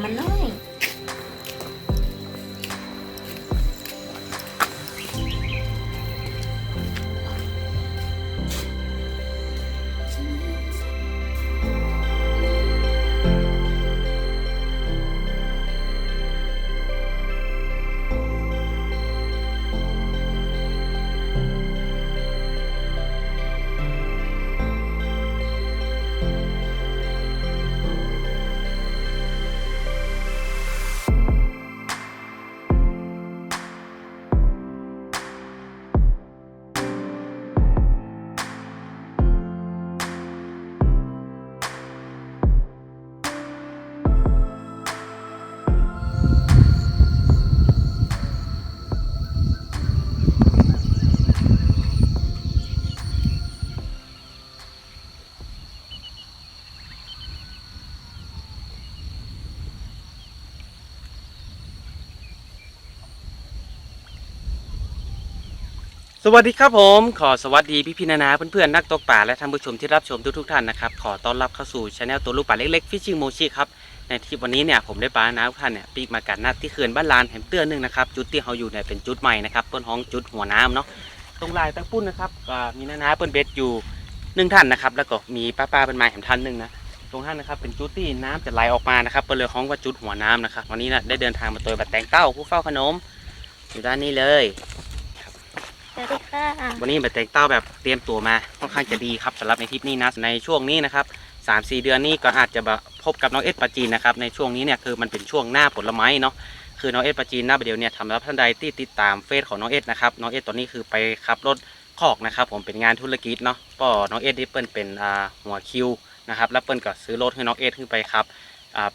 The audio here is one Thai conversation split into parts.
phenomenal. สวัสดีครับผม ขอสวัสดีพี่พี่ๆนานาเพื่อนๆนักตกป่าและท่านผู้ชมที่รับชมทุกๆท่านนะครับขอต้อนรับเข้าสู่ช anel ตัวลูกป่าเล็กๆฟิชชิ่งโมชิครับในทริปวันนี้เนี่ยผมได้ปลาน้ำท่านเนี่ยปีกมากัดนัดที่เขื่อนบ้านลานแหมเตื้อนึงนะครับจุดที่เขาอยู่เนี่ยเป็นจุดใหม่นะครับต้นห้องจุดหัวน้ำเนาะตรงลายตั้งปุ้นนะครับก็มีนานาเปิ้นเบ็ดอยู่หนึ่งท่านนะครับแล้วก็มีป้าป้าๆเป็นไม้แหมท่านหนึ่งนะตรงท่านนะครับเป็นจุดที่น้ำจะไหลออกมานะครับเปิ้นเลยห้องว่าจุดหัวน้ำนะครับวันนี้นะได้เดินทางมาตัวบัดแตงเต้าผู้เฝ้าขนมอยู่ด้านนี้เลย สวัสดีค่ะวันนี้แบบแตงเต้าแบบเตรียมตัวมาค่อนข้างจะดีครับสำหรับในทริปนี้นะในช่วงนี้นะครับสามสี่เดือนนี้ก็อาจจะแบบพบกับน้องเอสปาจีนนะครับในช่วงนี้เนี่ยคือมันเป็นช่วงหน้าผลไม้เนาะคือน้องเอสปาจีนหน้าประเดี๋ยวเนี่ยทำรับท่านใดที่ติดตามเฟซของน้องเอสนะครับน้องเอสตอนนี้คือไปขับรถคอกนะครับผมเป็นงานธุรกิจเนาะก็น้องเอสที่เปิ้ลเป็นหัวคิวนะครับแล้วเปิ้ลก็ซื้อรถให้น้องเอสขึ้นไปครับ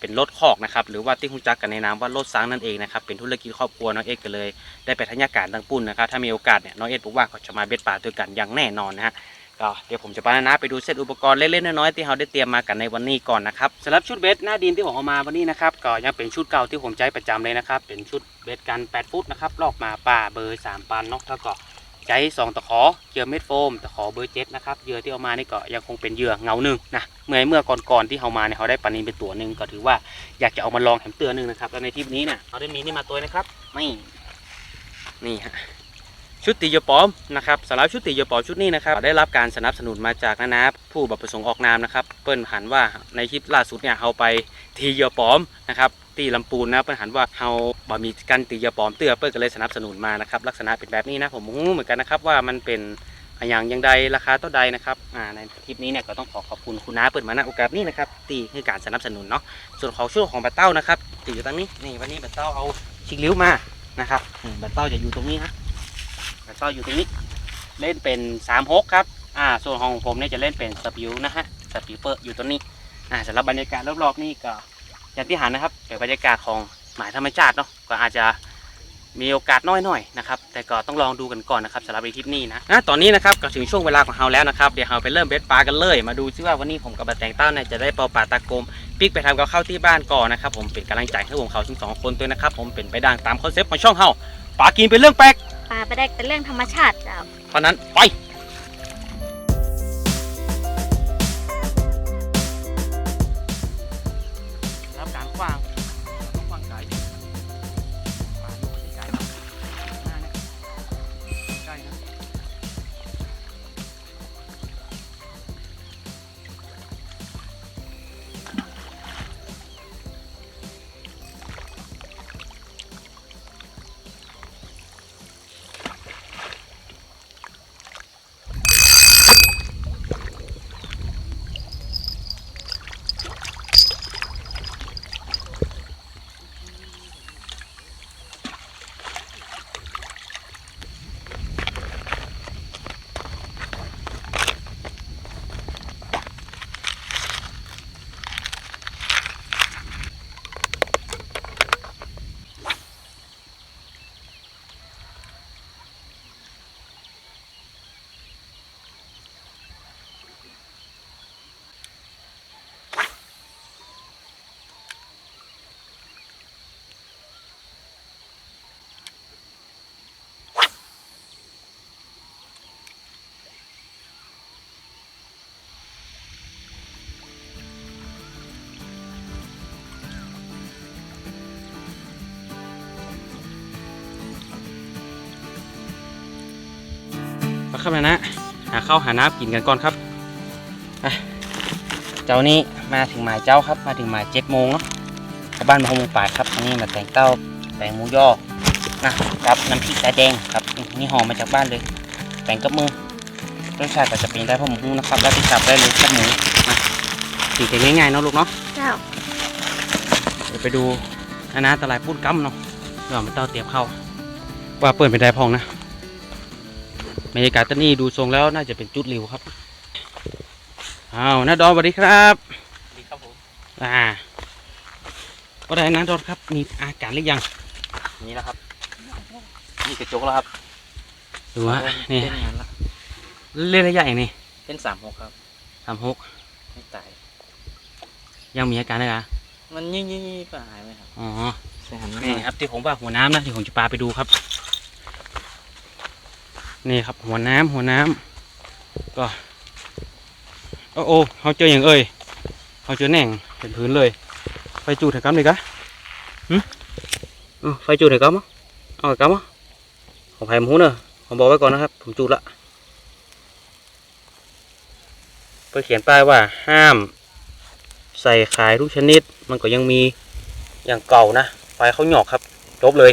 เป็นรถคอกนะครับหรือว่าที่คุณจักกันในนามว่ารถซังนั่นเองนะครับเป็นธุรกิจครอบครัวน้องเอสก็เลย ได้ไปทัญญาการตั้งปุ้นนะครับถ้ามีโอกาสเนี่ยน้องเอ็ดบอกว่าเขาจะมาเบ็ดป่าด้วยกันอย่างแน่นอนนะฮะก็เดี๋ยวผมจะพานานะไปดูเซตอุปกรณ์เล็กๆน้อยๆที่เราได้เตรียมมากันในวันนี้ก่อนนะครับสำหรับชุดเบ็ดหน้าดินที่ผมเอามาวันนี้นะครับก็ยังเป็นชุดเก่าที่ผมใช้ประจำเลยนะครับเป็นชุดเบ็ดกัน 8 ฟุตนะครับลอกมาป่าเบอร์3ปันเนาะแล้วก็ ใช้สองตะขอเหยื่อเม็ดโฟมตะขอเบอร์เจ็ดนะครับเหยื่อที่เอามานี่ก็ยังคงเป็นเหยื่อเงาหนึ่งนะเมื่อเมื่อก่อนๆที่เขามาเนี่ยเขาได้ปลานินเป็นตัวหนึ่งก็ถือว่าอยากจะเอามาลองแถมเตือนหนึ่งนะครับแล้วในทริปนี้เนี่ยเขาได้มีนี่มาตัวนะครับไม่นี่ฮะชุดตีเหยอปลอมนะครับสำหรับชุดตีเหยอปลอมชุดนี้นะครับได้รับการสนับสนุนมาจากนานาผู้บัประสงค์ออกนามนะครับเปิ้นหันว่าในคลิปล่าสุดเนี่ยเขาไปตีเหยอปลอมนะครับ ตีลำปูนนะเปิ้นหันว่าเขาบ่มีการตียอปลอมเตื้อเปิ้นก็เลยสนับสนุนมานะครับลักษณะเป็นแบบนี้นะผมก็งงเหมือนกันนะครับว่ามันเป็นอะอย่างยังใดราคาเท่าใดนะครับอ่าในคลิปนี้เนี่ยก็ต้องขอขอบคุณคุณน้าเปิดมาณโอกาสนี้นะครับตีให้การสนับสนุนเนาะส่วนของช่วงของบัตเต้านะครับตีอยู่ตรงนี้นี่วันนี้บัตเต้าเอาชิกลิ้วมานะครับบัตเต้าจะอยู่ตรงนี้ฮะบัตเต้าอยู่ตรงนี้ เล่นเป็นสามหกครับอ่าส่วนของผมเนี่ยจะเล่นเป็นสปิวนะฮะสปิวเปอร์อยู่ตรงนี้อ่าสำหรับบรรยากาศรอบๆนี่ก็ อย่างที่หันนะครับเป็นบรรยากาศของหมายธรรมชาติเนาะก็อาจจะมีโอกาสน้อยหน่อยนะครับแต่ก็ต้องลองดูกันก่อนนะครับสำหรับในคลิปนี้นะนะตอนนี้นะครับก็ถึงช่วงเวลาของเราแล้วนะครับเดี๋ยวเราไปเริ่มเบ็ดปลากันเลย มาดูซิว่าวันนี้ผมกับบัตแตงเต้าเนี่ยจะได้เป่าปลาตะกรมปิกไปทำกับข้าวที่บ้านก่อนนะครับผมเป็นกำลังใจให้วงเขาทั้งสองคนด้วยนะครับผมเป็นไปดังตามคอนเซปต์ของช่องเฮาปลากินเป็นเรื่องแปลกปลาไปได้แต่เรื่องธรรมชาติจ้ะเพราะนั้นไป วาง ครับนะนะหาข้าวหาน้ำกินกันก่อนครับไปเจ้านี่มาถึงหมายเจ้าครับ มาถึงหมายเจ็ดโมงเนาะกลับบ้านมาหกโมงป่ายครับอันนี้มาแต่งเต้าแต่งหมูย่อนะครับน้ำพริกตาแดงครับนี่ห่อมาจากบ้านเลย แต่งกับมือรสชาติก็จะเป็นได้เพราะหมูนะครับแล้วที่สับได้เลยกับหมูมาตีกันง่ายๆเนาะลูกเนาะเจ้าเดี๋ยวไปดูนานาตลาดพูดกัมเนาะเดี๋ยวมาเต้าเตรียมเข้าว่าเปิดเป็นได้พองนะ บรรยากาศตอนนี้ดูทรงแล้วน่าจะเป็นจุดริวครับอ้าวน้าดอนสวัสดีครับดีครับผมอ่าก็ได้น้าดอนครับ มีอาการหรือยังนี่นะครับ นี่กระจกแล้วครับดูฮะนี่เล่นงานแล้วเล่นระยะอย่างนี้เล่นสามหกครับสามหกไม่ตายยังมีอาการอะไรอะมันยี่ยี่ยี่ก็หายไหมครับอ๋อใช่หันมานี่ครับที่ผมว่าหัวน้ำนะที่ผมจะปาไปดูครับ นี่ครับหัวน้ำหัวน้ำก็โอ้โอ้เขาเจออย่างเอ่ยเขาเจอแหน่งเป็นพื้นเลย ไฟจูดเถอะครับเลยกะหืมไฟจูดเถอะครับมั้งเอาเถอะครับมั้งของไผ่หมูเนอะผมบอกไว้ก่อนนะครับ ผมจูดละเพื่อเขียนป้ายว่าห้าม ใส่ขายทุกชนิด มันก็ยังมีอย่างเก่านะไฟเขาหยอกครับ จบเลย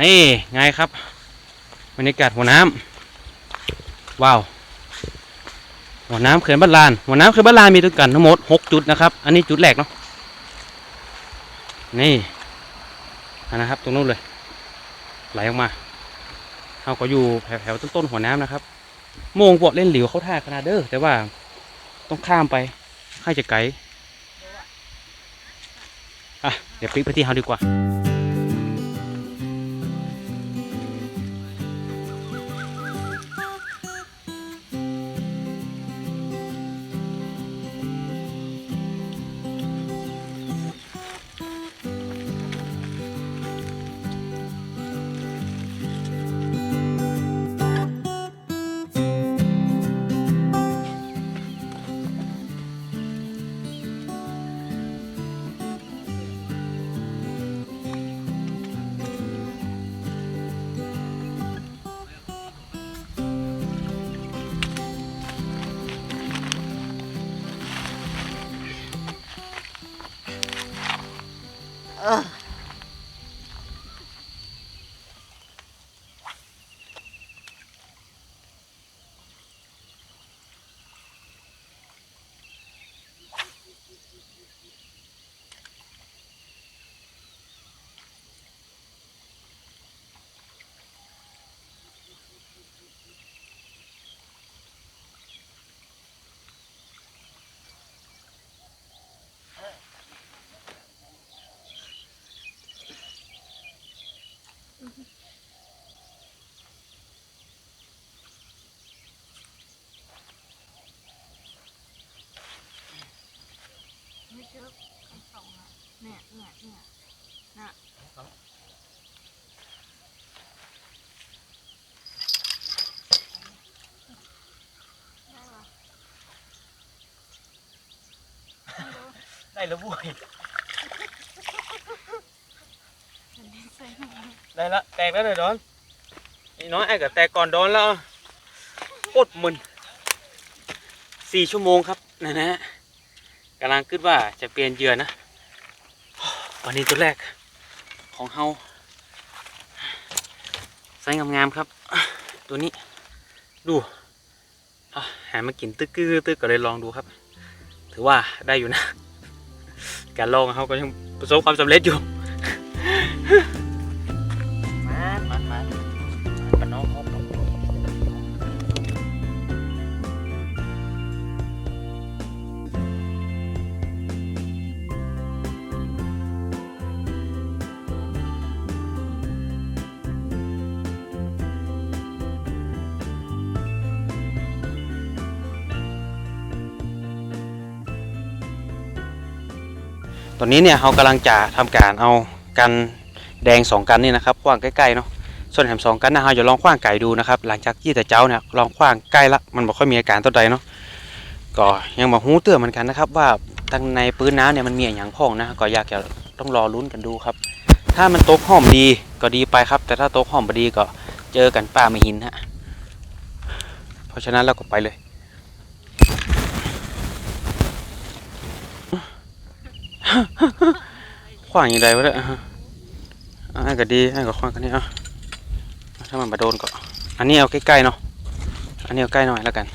นี่ไงครับบรรยากาศหัวน้ำว้าว หัวน้ำเขื่อนบ้านลาน หัวน้ำเขื่อนบ้านลานมีด้วยกันทั้งหมดหกจุดนะครับ อันนี้จุดแรกเนาะนี่นนะครับ ตรงนู้นเลย ไหลออกมาเขาก็อยู่แถวๆต้นๆหัวน้ำนะครับโมงพวกเล่นหลิวเขาท่าขนาดเด้อแต่ว่าต้องข้ามไปค่าจะไกลอะเดี๋ยวปิ๊กไปที่เฮาดีกว่า แล้วบุ้ยได้ละแตกแล้วเลยดอนนี่น้อยไอ้กับแตกก่อนดอนแล้วโคตรมึนสี่ชั่วโมงครับนะนะกำลังคิดว่าจะเปลี่ยนเหยื่อนะวันนี้ตัวแรกของเฮาไซส์งามๆครับ ตัวนี้ดูอะหามากินตึกๆตึกก็เลยลองดูครับ ถือว่าได้อยู่นะ การลองเขาก็ยังประสบความสำเร็จอยู่ ตอนนี้เนี่ยเขากำลังจะทำการเอากันแดงสองกันนี่นะครับขว้างใกล้ๆเนาะส่วนแหมสองกันนะเราจะลองขว้างไก่ดูนะครับหลังจากที่แต่เจ้าเนี่ยลองขว้างใกล้ละมันบอกค่อยมีอาการตัวใดเนาะก็ยังบอกหูเตือนเหมือนกันนะครับ ว่าตั้งในปืนน้ำเนี่ยมันมีอย่างพ่องนะก็อยากจะต้องรอลุ้นกันดูครับ ถ้ามันตกหอมดีก็ดีไปครับ แต่ถ้าตกหอมบดีก็เจอกันป่าไม่หินฮะเพราะฉะนั้นเราก็ไปเลย ขวางอย่างไรวะเนี่ยอะอะก็ดีให้ก็ขวางกันนี่อะถ้ามันมาโดนก็อันนี้เอาใกล้ๆเนาะอันนี้เอาใกล้หน่อยแล้วกัน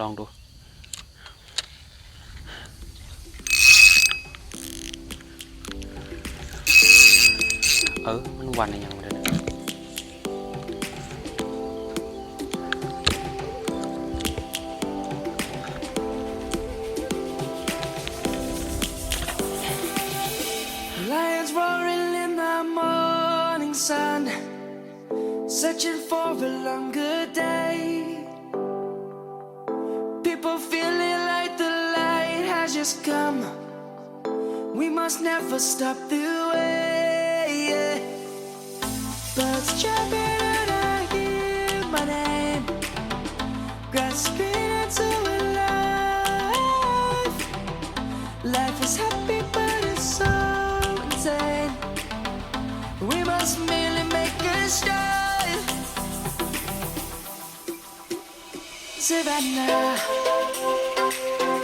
ลองดู เออ มันวันอะไรยังไม่ได้เนี่ย searching for a longer day. People feeling like the light has just come. we must never stop the way. Birds chirping Savannah,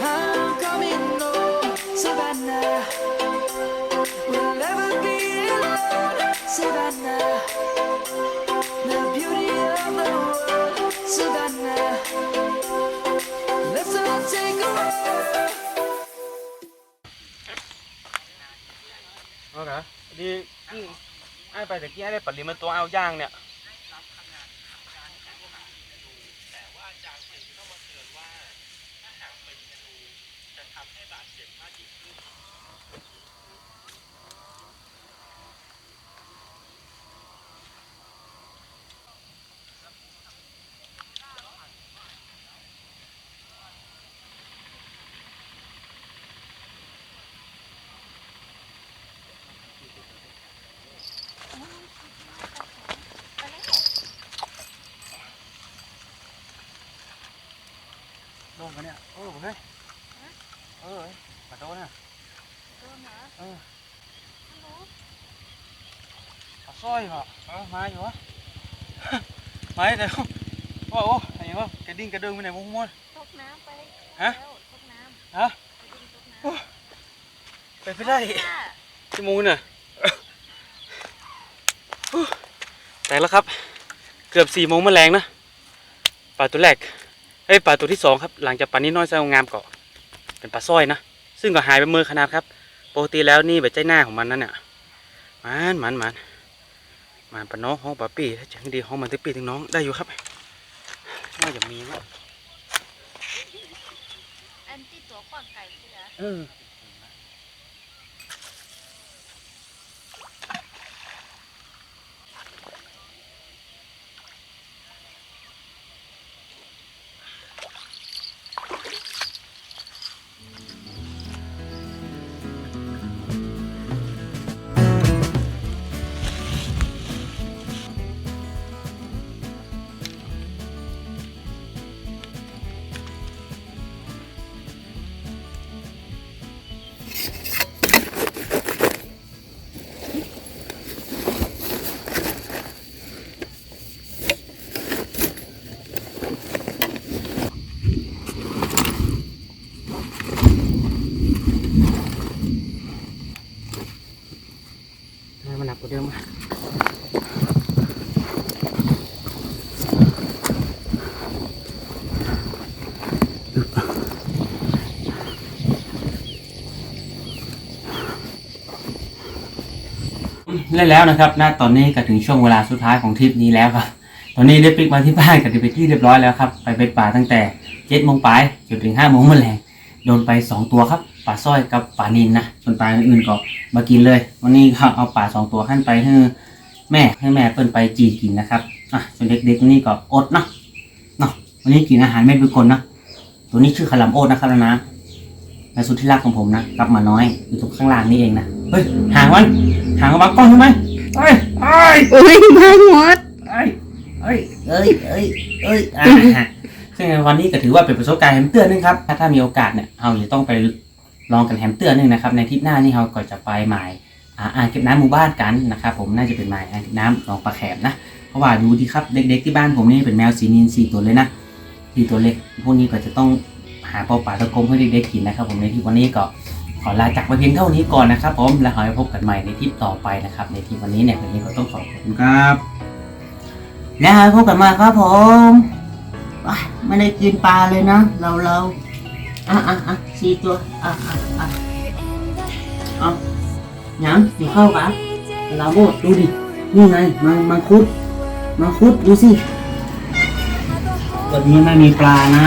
I'm coming home. Savannah, we'll never be alone. Savannah, the beauty of the world. Savannah, let's all take a walk. เอาเหรอดีไอ้ไปแต่กี้ไอ้ได้ปริมาณตัวเอาย่างเนี่ย ลงกันเนี่ยเออเฮ้ยเออขอโทษนะโดนเหรอเออไม่รู้ขอสร้อยเหรอเออมาอยู่วะมาเดี๋ยวโอ้โหอะไรอย่างเงี้ยกระดิ่งกระดึงไปไหนมุ้งมั่วตกน้ำไปฮะแล้วตกน้ำฮะไปดึงตกน้ำไปไม่ได้ค่ะชั่วโมงน่ะแต่แล้วครับ เกือบสี่โมงแมลงนะปลาตัวแรก เอ้ยปลาตัวที่สองครับหลังจากปลานี้น้อยแซวงามก็เป็นปลาสร้อยนะซึ่งก็หายไปมือขนาดครับปกติแล้วนี่แบบใจหน้าของมันนั่นเนี่ยมันมันมันมันปลาน้องห้องปลาปีถ้าจังดีห้องมันถึงปีถึงน้องได้อยู่ครับว่าจะมีมั้งอันที่ตัวก่อนไก่ใช่ไหมเออ เล่นแล้วนะครับณตอนนี้ก็ถึงช่วงเวลาสุดท้ายของทริปนี้แล้วครับ ตอนนี้ได้ปิกมาที่บ้านกับดิไปที่เรียบร้อยแล้วครับ ไปเป็นป่าตั้งแต่เจ็ดโมงไปจนถึงห้าโมงเมื่อแรงโดนไปสองตัวครับป่าสร้อยกับป่านินนะส่วนปลาอื่นๆก็มากินเลย วันนี้ก็เอาป่าสองตัวขั้นไปให้แม่ให้แม่เปิ้นไปจีกินนะครับอะส่วนเด็กๆนี่ก็อดเนาะเนาะวันนี้กินอาหารเม็ดเป็นคนนะตัวนี้ชื่อขลำโอดนะครับนะนะและสุดที่รักของผมนะกลับมาน้อยอยู่ตรงข้างล่างนี่เองนะ ฮ้ยหางมันหางมันบังกล้องใช่ไหมเอ้ยเอ้ยอุ้ยมาหมดเอ้ยเอ้ยเอ้ยเอ้ยเอ้ยอ่าฮะซึ่งในวันนี้ก็ถือว่าเป็นประสบการณ์แฮมเตือนนึงครับถ้าถ้ามีโอกาสเนี่ยเราจะต้องไปลองกันแฮมเตือนนึงนะครับในทริปหน้านี่เราก็จะไปหมายอ่าอ่างเก็บน้ำหมู่บ้านกันนะครับผมน่าจะเป็นหมายอ่างเก็บน้ำหนองปลาแขมนะเพราะว่าดูดีครับเด็ก ๆที่บ้านผมนี่เป็นแมวสีนินสีตัวเลยนะสีตัวเล็กพวกนี้ก็จะต้องหาเปาป่าตะกรมให้เด็กๆกินนะครับผมในทริปวันนี้ก็ ขอลาจากไปเพียงเท่านี้ก่อนนะครับผมแล้วเราไปพบกันใหม่ในทริปต่อไปนะครับ ในทริปวันนี้เนี่ยวันนี้ก็ต้องขอบคุณครับ แล้วหายพบกันมาครับผมไม่ได้กินปลาเลยนะ เราเราอะอะอะสี่ตัว อะอะอะเอาหยังอยู่เข้ากันเราโบดดูดินี่ไงมันมันคุดมันคุดดูสิวันนี้ไม่มีปลานะ